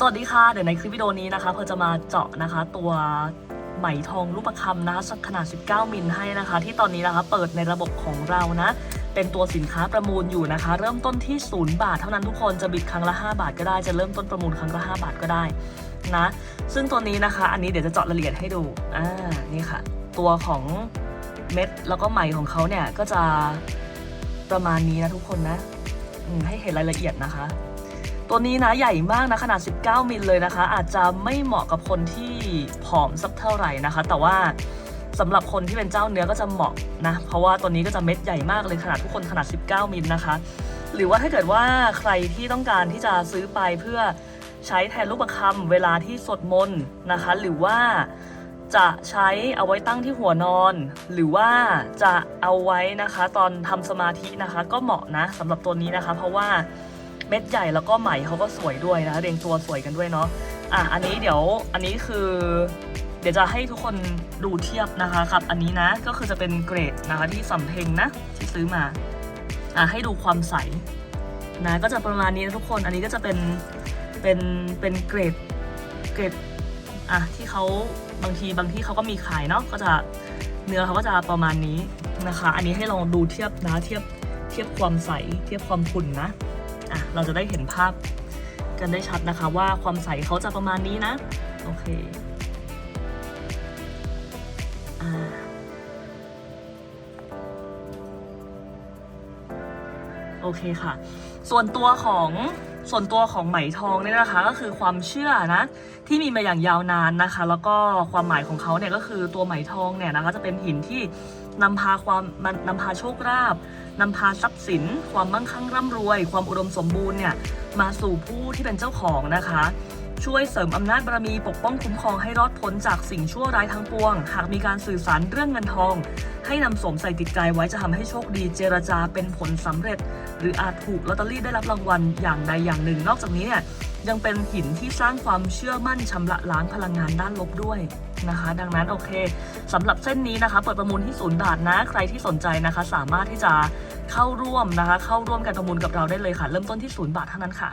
สวัสดีค่ะ เดี๋ยวในคลิปวิดีโอนี้นะคะเพอจะมาเจาะนะคะตัวไหมทองรูปคำนะคะขนาด 19 มิลให้นะคะ ที่ตอนนี้นะคะเปิดในระบบของเรานะ เป็นตัวสินค้าประมูลอยู่นะคะ เริ่มต้นที่ 0 บาท เท่านั้นทุกคนจะบิดครั้งละ 5 บาทก็ได้ จะเริ่มต้นประมูลครั้งละ 5 บาทก็ได้นะ ซึ่งตัวนี้นะคะ อันนี้เดี๋ยวจะเจาะรายละเอียดให้ดู อ่า นี่ค่ะ ตัวของเม็ดแล้วก็ไหมของเขาเนี่ยก็จะประมาณนี้นะทุกคนนะให้เห็นรายละเอียดนะคะ ตัวนี้นะใหญ่มากนะขนาด 19 มิลเลยนะคะ อาจจะไม่เหมาะกับคนที่ผอมสักเท่าไหร่นะคะ แต่ว่าสำหรับคนที่เป็นเจ้าเนื้อก็จะเหมาะนะ เพราะว่าตัวนี้ก็จะเม็ดใหญ่มากเลยขนาดทุกคนขนาด 19 มิลนะคะ หรือว่าถ้าเกิดว่าใครที่ต้องการที่จะซื้อไปเพื่อใช้แทนลูกประคำเวลาที่สวดมนต์นะคะ หรือว่าจะใช้เอาไว้ตั้งที่หัวนอน หรือว่าจะเอาไว้นะคะ ตอนทำสมาธินะคะ ก็เหมาะนะสำหรับตัวนี้นะคะ เพราะว่า เม็ดใหญ่แล้วก็ไหมเขาก็สวยด้วยนะเรียงตัวสวยกันด้วยเนาะอะอันนี้เดี๋ยวอันนี้คือ เดี๋ยวจะให้ทุกคนดูเทียบนะคะครับ อันนี้นะก็คือจะเป็นเกรดนะคะที่สำเพ็งนะที่ซื้อมาอะให้ดูความใสนะก็จะประมาณนี้นะทุกคนอันนี้ก็จะเป็นเป็นเป็นเกรดเกรดอะที่เขาบางทีบางที่เขาก็มีขายเนาะก็จะเนื้อเขาก็จะประมาณนี้นะคะ อันนี้ให้ลองดูเทียบนะเทียบเทียบความใสเทียบความขุ่นนะ อะเราจะได้เห็นภาพกันได้ชัดนะคะว่าความใสเขาจะประมาณนี้นะ โอเคโอเคค่ะ ส่วนตัวของส่วนตัวของไหมทองเนี่ยนะคะ ก็คือความเชื่อนะที่มีมาอย่างยาวนานนะคะ แล้วก็ความหมายของเขาเนี่ยก็คือตัวไหมทองเนี่ยนะคะจะเป็นหินที่นำพาความนนำพาโชคลาภ นำพาทรัพย์สิน ความมั่งคั่งร่ำรวย ความอุดมสมบูรณ์เนี่ยมาสู่ผู้ที่เป็นเจ้าของนะคะ ช่วยเสริมอำนาจบารมีปกป้องคุ้มครองให้รอดพ้นจากสิ่งชั่วร้ายทั้งปวง หากมีการสื่อสารเรื่องเงินทอง ให้นำสวมใส่ติดใจไว้จะทำให้โชคดีเจรจาเป็นผลสำเร็จ หรืออาจถูกลอตเตอรี่ได้รับรางวัลอย่างใดอย่างหนึ่ง นอกจากนี้เนี่ยยังเป็นหินที่สร้างความเชื่อมั่นชำระล้างพลังงานด้านลบด้วยนะคะ ดังนั้นโอเคสำหรับเส้นนี้นะคะ เปิดประมูลที่ศูนย์บาทนะ ใครที่สนใจนะคะ สามารถที่จะ เข้าร่วมนะคะ เข้าร่วมการประมูลกับเราได้เลยค่ะ เริ่มต้นที่ศูนย์บาทเท่านั้นค่ะ